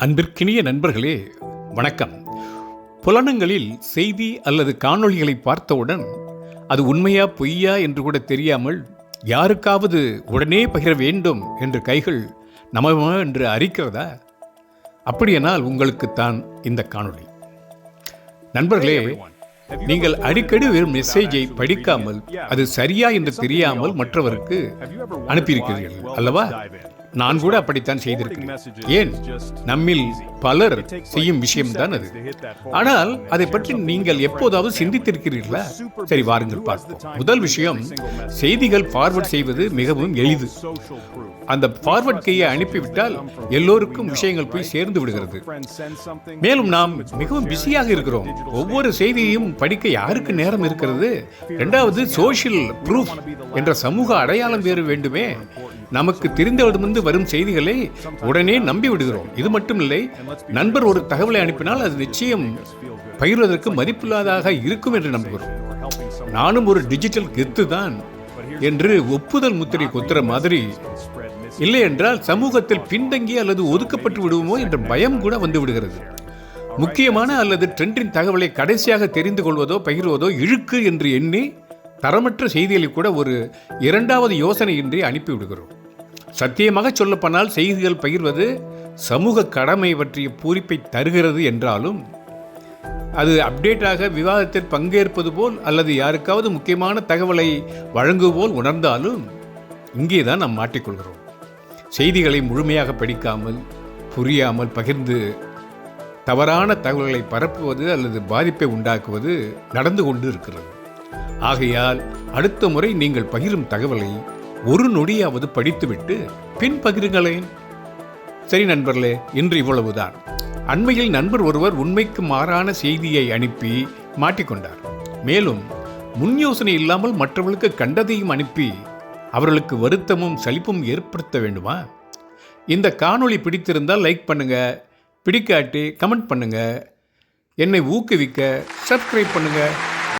அன்பிற்கினிய நண்பர்களே வணக்கம். புலனங்களில் செய்தி அல்லது காணொளிகளை பார்த்தவுடன் அது உண்மையா பொய்யா என்று கூட தெரியாமல் யாருக்காவது உடனே பகிர வேண்டும் என்று கைகள் நமமா என்று அறிக்கிறதா அப்படியானால் உங்களுக்குத்தான் இந்த காணொளி. நண்பர்களே நீங்கள் அடிக்கடி வெறும் மெசேஜை படிக்காமல் அது சரியா என்று தெரியாமல் மற்றவருக்கு அனுப்பியிருக்கிறீர்கள் அல்லவா? நான் கூட அப்படித்தான் செய்திருக்கிறேன். ஏன்? நம்மில் பலர் செய்யும் விஷயம்தான் அது. ஆனால் அதை பற்றி நீங்கள் எப்போதாவது சிந்தித்திருக்கிறீர்களா? சரி வாருங்கள் பார்ப்போம். முதல் விஷயம் செய்திகள் ஃபார்வர்ட் செய்வது மிகவும் எளிது. அந்த ஃபார்வர்ட் கையை அனுப்பிவிட்டால் எல்லோருக்கும் விஷயங்கள் போய் சேர்ந்து விடுகிறது. மேலும் நாம் மிகவும் பிஸியாக இருக்கிறோம். ஒவ்வொரு செய்தியையும் படிக்க யாருக்கு நேரம் இருக்கிறது? இரண்டாவது சோஷியல் ப்ரூஃப் என்ற சமூக அடையாளம் வேறு வேண்டுமே. நமக்கு தெரிந்தவரிடமிருந்து வரும் செய்திகளை உடனே நம்பி விடுகிறோம் இது மட்டுமில்லை நண்பர் ஒரு தகவலை அனுப்பினால் அது நிச்சயம் பகிர்வதற்கு மதிப்பில்லாதாக இருக்கும் என்று நம்புகிறோம். நானும் ஒரு டிஜிட்டல் கெத்து தான் என்று ஒப்புதல் முத்திரை கொத்துற மாதிரி. இல்லை என்றால் சமூகத்தில் பின்தங்கி அல்லது ஒதுக்கப்பட்டு விடுவோமோ என்ற பயம் கூட வந்து விடுகிறது. முக்கியமான அல்லது ட்ரெண்டின் தகவலை கடைசியாக தெரிந்து கொள்வதோ பகிர்வதோ இழுக்கு என்று எண்ணி தரமற்ற செய்திகளை கூட ஒரு இரண்டாவது யோசனையின்றி அனுப்பிவிடுகிறோம். சத்தியமாக சொல்லப்போனால் செய்திகள் பகிர்வது சமூக கடமை பற்றிய பூரிப்பை தருகிறது என்றாலும் அது அப்டேட்டாக விவாதத்தில் பங்கேற்பது போல் அல்லது யாருக்காவது முக்கியமான தகவலை வழங்குவோல் போல் உணர்ந்தாலும் இங்கே தான் நாம் மாட்டிக்கொள்கிறோம். செய்திகளை முழுமையாக படிக்காமல் புரியாமல் பகிர்ந்து தவறான தகவல்களை பரப்புவது அல்லது பாதிப்பை உண்டாக்குவது நடந்து கொண்டு இருக்கிறது. ஆகையால் அடுத்த முறை நீங்கள் பகிரும் தகவலை ஒரு நொடியாவது படித்துவிட்டு பின் பகிருங்களேன் சரி நண்பர்களே இன்று இவ்வளவுதான். அண்மையில் நண்பர் ஒருவர் உண்மைக்கு மாறான செய்தியை அனுப்பி மாட்டிக்கொண்டார். மேலும் முன் யோசனை இல்லாமல் மற்றவர்களுக்கு கண்டதையும் அனுப்பி அவர்களுக்கு வருத்தமும் சலிப்பும் ஏற்படுத்த வேண்டுமா? இந்த காணொளி பிடித்திருந்தால் லைக் பண்ணுங்க பிடிக்காட்டி கமெண்ட் பண்ணுங்க என்னை ஊக்குவிக்க சப்ஸ்கிரைப் பண்ணுங்கள்